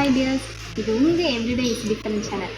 Hi tears இது உங்கள் everyday is டிஃபரன் channel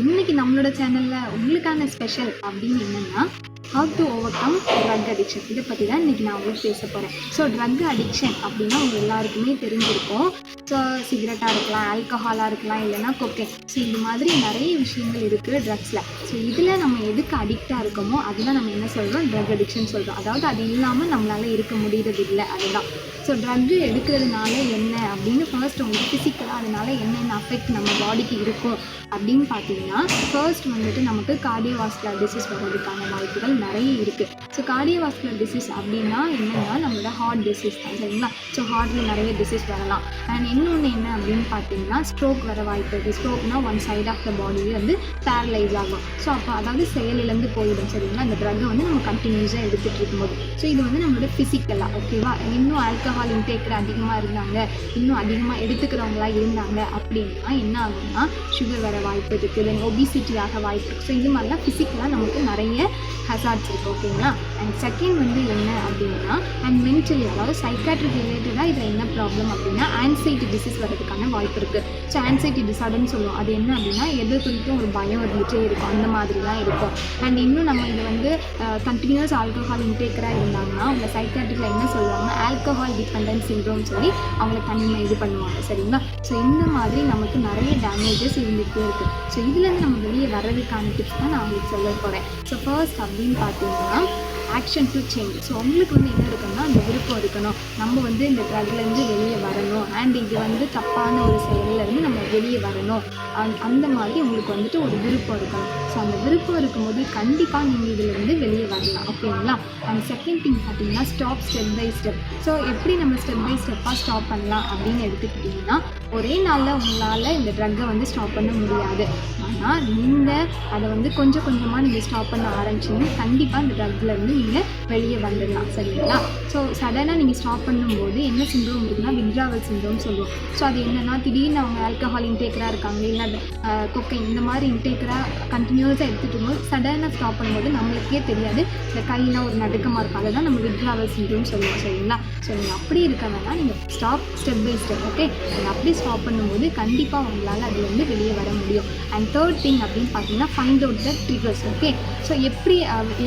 இன்னைக்கு நம்மளோட சேனலில் உங்களுக்கான ஸ்பெஷல் அப்படின்னு என்னென்னா how to overcome drug addiction இதை பற்றி தான் இன்றைக்கி நான் உங்களுக்கு பேச போகிறேன் ஸோ ட்ரக் அடிக்ஷன் அப்படின்னா உங்கள் எல்லாருக்குமே தெரிஞ்சிருக்கும். ஸோ சிகரெட்டாக இருக்கலாம் ஆல்கஹாலாக இருக்கலாம் இல்லைன்னா கொக்கேன் ஸோ இந்த மாதிரி நிறைய விஷயங்கள் இருக்குது ட்ரக்ஸில் ஸோ இதில் நம்ம எதுக்கு அடிக்டாக இருக்கோமோ அதுதான் நம்ம என்ன சொல்கிறோம் ட்ரக் அடிக்ஷன் சொல்கிறோம் அதாவது அது இல்லாமல் நம்மளால் இருக்க முடியறது இல்லை. அதுதான். ஸோ ட்ரக்கு எடுக்கிறதுனால என்ன அப்படின்னு ஃபர்ஸ்ட் உங்களுக்கு ஃபிசிக்கலாக அதனால என்னென்ன அஃபெக்ட் நம்ம பாடிக்கு இருக்கும் அப்படின்னு பார்த்தீங்கன்னா ஃபர்ஸ்ட் வந்துட்டு நமக்கு கார்டியோவாஸ்குலர் டிசீஸ் வர்றதுக்கான வாய்ப்புகள் நிறைய இருக்குது ஸோ கார்டியோவாஸ்குலர் டிசீஸ் அப்படின்னா என்னென்னா நம்மளோட ஹார்ட் டிசீஸ் தான் சரிங்களா? ஸோ ஹார்ட்டில் நிறைய டிசீஸ் வரலாம். அண்ட் இன்னொன்று என்ன அப்படின்னு பார்த்தீங்கன்னா ஸ்ட்ரோக் வர வாய்ப்பு இருக்குது ஸ்ட்ரோக்னால் one side of the body வந்து பேரலைஸ் ஆகும். ஸோ அப்போ அதாவது செயலிலேருந்து போயிடும் சரிங்களா? அந்த ட்ரக்கை வந்து நம்ம கண்டினியூஸாக எடுத்துகிட்டு இருக்கும்போது. ஸோ இது வந்து நம்மளோட ஃபிசிக்கலாக ஓகேவா இன்னும் ஆல்கஹால் இன்டேக்கில் அதிகமாக இருந்தாங்க இன்னும் அதிகமாக எடுத்துக்கிறவங்களா இருந்தாங்க அப்படின்னா என்ன ஆகும்னா சுகர் வர வாய்ப்பு இருக்குது தென் ஒபிசிட்டி ஆக வாய்ப்பு இருக்குது ஸோ இது மாதிரிலாம் ஃபிசிக்கலாக நமக்கு நிறைய ஹசார்ட்ஸ் இருக்குது ஓகேங்களா அண்ட் செகண்ட் வந்து என்ன அப்படின்னா அண்ட் மென்டலி அதாவது சைக்காட்ரிக் ரிலேட்டடாக இதில் என்ன ப்ராப்ளம் அப்படின்னா ஆன்சைட்டி டிசீஸ் வரதுக்கான வாய்ப்பு இருக்குது ஸோ ஆன்சைட்டி டிசார்டர்னு சொல்லுவோம். அது என்ன அப்படின்னா எது குறித்தும் ஒரு பயம் இருந்துகிட்டே இருக்கும். அந்த மாதிரிலாம் இருக்கும். அண்ட் இன்னும் நம்ம இது வந்து கண்டினியூஸ் ஆல்கஹால் இன்டேக்கராக இருந்தாங்கன்னா அவங்க சைக்காட்ரிக்கில் என்ன சொல்லுவாங்கன்னா ஆல்கஹால் டிபெண்டன்ஸ் சின்ரோம் சொல்லி அவங்கள தனிமை இது பண்ணுவாங்க. சரிங்களா? ஸோ இந்த மாதிரி நமக்கு நிறைய டேமேஜஸ் இருந்துகிட்டே இருக்குது ஸோ இதுலேருந்து நம்ம வெளியே வர்றதுக்கான டிப்ஸ் தான் நான் உங்களுக்கு சொல்ல போகிறேன் ஸோ ஃபர்ஸ்ட் அப்படின்னு பார்த்தீங்கன்னா ஆக்ஷன் டு சேஞ்ச் ஸோ உங்களுக்கு வந்து என்ன இருக்குன்னா அந்த விருப்பம் இருக்கணும். நம்ம வந்து இந்த ட்ரக்லேருந்து வெளியே வரணும். அண்ட் இது வந்து தப்பான ஒரு செயல்லேருந்து நம்ம வெளியே வரணும். அந்த- அந்த மாதிரி உங்களுக்கு வந்துட்டு ஒரு விருப்பம் இருக்கணும். ஸோ அந்த விருப்பம் இருக்கும்போது கண்டிப்பாக நீங்கள் இதிலேருந்து வெளியே வரலாம். ஓகேங்களா? அண்ட் செகண்ட் திங் பார்த்தீங்கன்னா stop step by step so எப்படி நம்ம ஸ்டெப் பை ஸ்டெப்பாக ஸ்டாப் பண்ணலாம் அப்படின்னு எடுத்துக்கிட்டிங்கன்னா ஒரே நாளில் உங்களால் இந்த ட்ரக்கை வந்து ஸ்டாப் பண்ண முடியாது. ஆனால் நீங்கள் அதை வந்து கொஞ்சம் கொஞ்சமாக நீங்கள் ஸ்டாப் பண்ண ஆரம்பிச்சிங்கன்னா கண்டிப்பாக இந்த ட்ரக்லேருந்து நீங்கள் வெளியே வந்துடலாம் சரிங்களா? ஸோ சடனாக நீங்கள் ஸ்டாப் பண்ணும்போது என்ன சிண்ட்ரோம் இருக்குன்னா வித்ராவல் சிண்ட்ரோம் சொல்லுவோம். ஸோ அது என்னென்னா திடீர்னு அவங்க ஆல்கஹால் இன்டேக்கராக இருக்காங்க இல்லை கொக்கை இந்த மாதிரி இன்டேக்கராக கண்டினியூஸாக எடுத்துகிட்டு இருக்கும்போது சடனாக ஸ்டாப் பண்ணும்போது நம்மளுக்கே தெரியாது இந்த கையெல்லாம் ஒரு நடுக்கமாக இருக்கும். அதை தான் நம்ம வித்ராவல் சிண்ட்ரோம் சொல்லுவோம் சரிங்களா? ஸோ நீங்கள் அப்படி இருக்க வேணால் நீங்கள் stop step by step okay நீங்கள் அப்படி ஸ்டாப் பண்ணும்போது கண்டிப்பாக உங்களால் அதுலேருந்து வெளியே வர முடியும். அண்ட் தேர்ட் திங் அப்படின்னு பார்த்தீங்கன்னா find out the triggers okay so எப்படி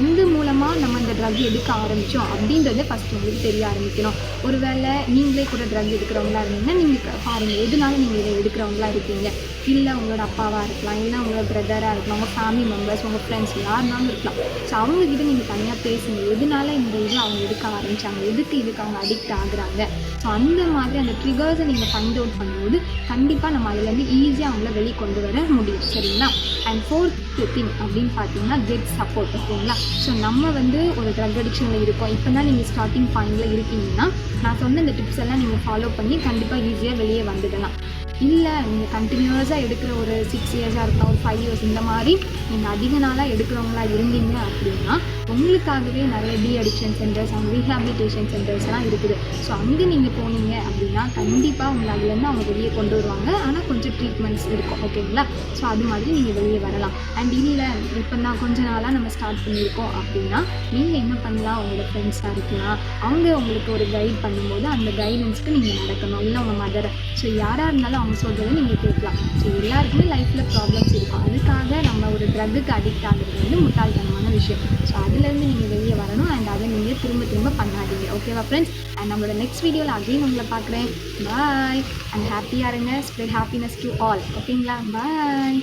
எந்த மூலமாக நம்ம இந்த ட்ரக் எடுக்க ஆரம்பித்தோம் அப்படின்றத ஃபஸ்ட் உங்களுக்கு தெரிய ஆரம்பிக்கணும். ஒருவேளை நீங்களே கூட ட்ரக் எடுக்கிறவங்களா இருந்தீங்கன்னா நீங்கள் பாருங்கள் எதுனாலும் நீங்கள் இதை எடுக்கிறவங்களா இருக்கீங்க? இல்லை உங்களோட அப்பாவாக இருக்கலாம் இல்லை உங்களோட பிரதராக இருக்கலாம் உங்கள் ஃபேமிலி மெம்பர்ஸ் உங்கள் ஃப்ரெண்ட்ஸ் யாருனாலும் இருக்கலாம். ஸோ அவங்கக்கிட்ட நீங்கள் தனியாக பேசுங்க எதனால இந்த இது அவங்க எடுக்க ஆரம்பித்தாங்க எதுக்கு இதுக்கு அவங்க அடிக்ட் ஆகுறாங்க? ஸோ அந்த மாதிரி அந்த ட்ரிகர்ஸை நீங்கள் ஃபைண்ட் அவுட் பண்ணும்போது கண்டிப்பாக நம்ம அதுலேருந்து ஈஸியாக அவங்கள வெளியே கொண்டு வர முடியும் சரிங்களா? அண்ட் ஃபோர்த் திங் அப்படின்னு பார்த்தீங்கன்னா கெட் சப்போர்ட் ஓகேங்களா ஸோ நம்ம வந்து ஒரு ட்ரக் அடிக்ஷனில் இருக்கும் இப்போ தான் நீங்கள் ஸ்டார்டிங் பாயிண்டில் இருக்கீங்கன்னா நான் சொன்ன இந்த டிப்ஸ் எல்லாம் நீங்கள் ஃபாலோ பண்ணி கண்டிப்பாக ஈஸியாக வெளியே வந்துடலாம். இல்லை நீங்கள் கண்டினியூஸாக எடுக்கிற ஒரு சிக்ஸ் இயர்ஸாக இருக்கலாம் ஒரு ஃபைவ் இயர்ஸ் இந்த மாதிரி நீங்கள் அதிக நாளாக எடுக்கிறவங்களா இருந்தீங்க அப்படின்னா உங்களுக்காகவே நிறைய de addiction centres and rehabilitation சென்டர்ஸ்லாம் இருக்குது. ஸோ அங்கே நீங்கள் போனீங்க அப்படின்னா கண்டிப்பாக உங்களை அதுலேருந்து அவங்க வெளியே கொண்டு வருவாங்க. ஆனால் கொஞ்சம் ட்ரீட்மெண்ட்ஸ் இருக்கும் ஓகேங்களா ஸோ அது மாதிரி நீங்கள் வெளியே வரலாம். அண்ட் இல்லை இப்போ நான் கொஞ்ச நாளாக நம்ம ஸ்டார்ட் பண்ணியிருக்கோம் அப்படின்னா நீங்கள் என்ன பண்ணலாம்? உங்களோட ஃப்ரெண்ட்ஸாக இருக்கலாம். அவங்க உங்களுக்கு ஒரு கைட் பண்ணும்போது அந்த கைடன்ஸ்க்கு நீங்கள் நடக்கணும். இல்லை உங்கள் மதரை ஸோ யாராக இருந்தாலும் அவங்க அவங்க சொல்கிறத நீங்கள் கேட்கலாம். ஸோ எல்லாருக்குமே லைஃப்பில் ப்ராப்ளம்ஸ் இருக்கும். அதுக்காக நம்ம ஒரு ட்ரக்குக்கு அடிக்ட் ஆகிறது வந்து முட்டாள்தனமான விஷயம். ஸோ அதுலேருந்து நீங்கள் வெளியே வரணும் அண்ட் அதை நீங்கள் திரும்ப திரும்ப பண்ணாதீங்க. ஓகேவா ஃப்ரெண்ட்ஸ் அண்ட் நம்மளோட நெக்ஸ்ட் வீடியோவில் அகைன் உங்களை பார்க்குறேன். பாய் அண்ட் ஹாப்பியாக இருங்க ஸ்ப்ரெட் ஹாப்பினஸ் டு ஆல் ஓகேங்களா பாய்